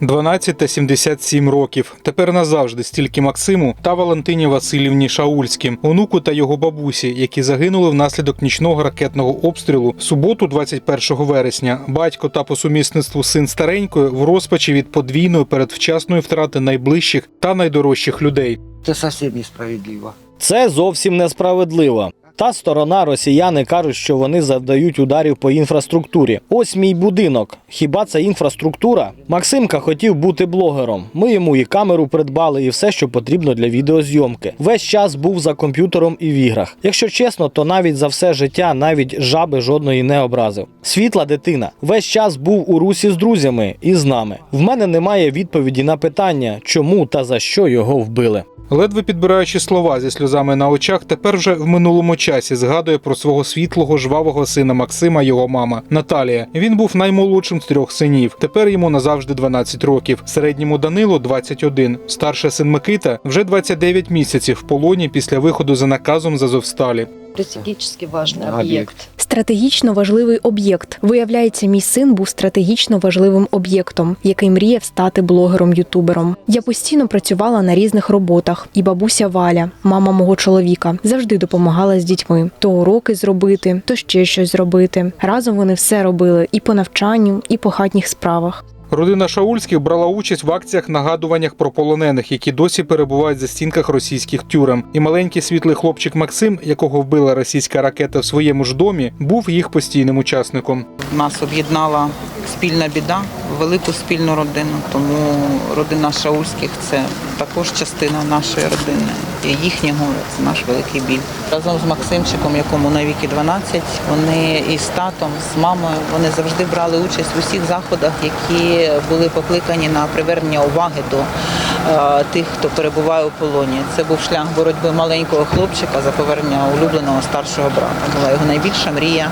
12 та 77 років. Тепер назавжди стільки Максиму та Валентині Васильівні Шаульським, онуку та його бабусі, які загинули внаслідок нічного ракетного обстрілу в суботу, 21 вересня. Батько та по сумісництву син старенької в розпачі від подвійної передвчасної втрати найближчих та найдорожчих людей. Это совсем несправедливо. Це зовсім несправедливо. Та сторона росіяни кажуть, що вони завдають ударів по інфраструктурі. Ось мій будинок. Хіба це інфраструктура? Максимка хотів бути блогером. Ми йому і камеру придбали, і все, що потрібно для відеозйомки. Весь час був за комп'ютером і в іграх. Якщо чесно, то навіть за все життя навіть жаби жодної не образив. Світла дитина весь час був у русі з друзями і з нами. В мене немає відповіді на питання, чому та за що його вбили. Ледве підбираючи слова зі сльозами на очах, тепер вже в минулому часі згадує про свого світлого жвавого сина Максима, його мама Наталія. Він був наймолодшим з трьох синів. Тепер йому назавжди 12 років. Середньому Данилу 21. Старший син Микита вже 29 місяців в полоні після виходу за наказом з Азовсталі Стратегически важный Объект. объект. Стратегічно важливий об'єкт. Виявляється, мій син був стратегічно важливим об'єктом, який мріяв стати блогером-ютубером. Я постійно працювала на різних роботах, і бабуся Валя, мама мого чоловіка, завжди допомагала з дітьми. То уроки зробити, то ще щось зробити. Разом вони все робили і по навчанню, і по хатніх справах. Родина Шаульських брала участь в акціях нагадуваннях про полонених, які досі перебувають за стінках російських тюрем. І маленький світлий хлопчик Максим, якого вбила російська ракета в своєму ж домі, був їх постійним учасником. Нас об'єднала спільна біда, велику спільну родину. Тому родина Шаульських це також частина нашої родини. Горе це наш великий біль. Разом з Максимчиком, якому навіки 12, вони із татом, з мамою, вони завжди брали участь в усіх заходах, які були покликані на привернення уваги до е, тих, хто перебуває у полоні. Це був шлях боротьби маленького хлопчика за повернення улюбленого старшого брата. Була його найбільша мрія.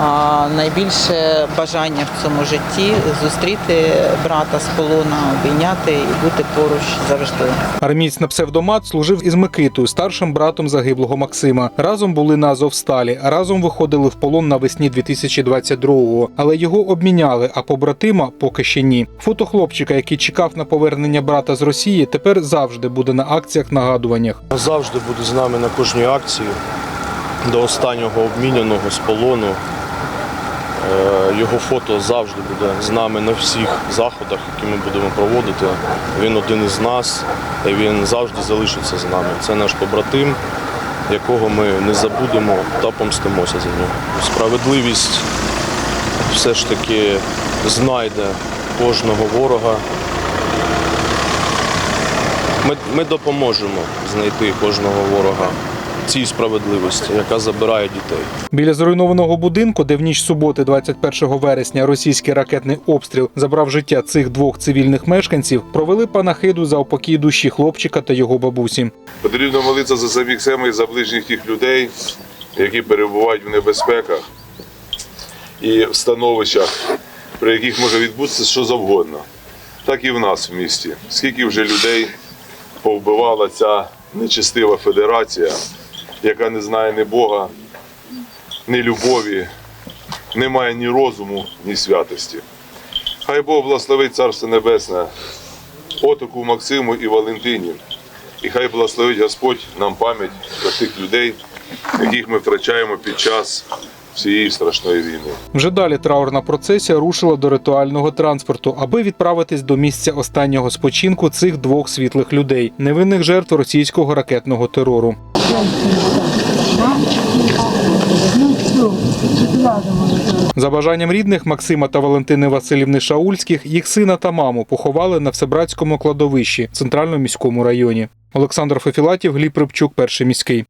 А найбільше бажання в цьому житті зустріти брата з полона, обійняти і бути поруч завжди. Армієць на псевдомат служив із Микитою, старшим братом загиблого Максима. Разом були на Азовсталі, разом виходили в полон навесні 2022-го. Але його обміняли, а побратима поки ще ні. Фото хлопчика, який чекав на повернення брата з Росії, тепер завжди буде на акціях нагадуваннях. Завжди буде з нами на кожній акції до останнього обміняного з полону. Е, Його фото завжди буде з нами на всіх заходах, які ми будемо проводити. Він один із нас, і він завжди залишиться з нами. Це наш побратим, якого ми не забудемо та помстимося за нього. Справедливість все ж таки знайде кожного ворога. Ми, ми допоможемо знайти кожного ворога цій справедливості, яка забирає дітей. Біля зруйнованого будинку, де в ніч суботи, 21 вересня, російський ракетний обстріл забрав життя цих двох цивільних мешканців, провели панахиду за упокій душі хлопчика та його бабусі. Потрібно молитися за самих себе і за ближніх тих людей, які перебувають в небезпеках і в становищах, при яких може відбутися що завгодно. Так і в нас в місті. Скільки вже людей повбивала ця нечестива федерація, яка не знає ні Бога, ні любові, не має ні розуму, ні святості. Хай Бог благословить Царство Небесне, отоку Максиму і Валентині. І хай благословить Господь нам пам'ять про тих людей, яких ми втрачаємо під час цієї страшної війни. Вже далі траурна процесія рушила до ритуального транспорту, аби відправитись до місця останнього спочинку цих двох світлих людей, невинних жертв російського ракетного терору. За бажанням рідних Максима та Валентини Васильівни Шаульських, їх сина та маму поховали на Всебратському кладовищі в центральному міському районі. Олександр Фефілатів, Гліб Рибчук, перший міський.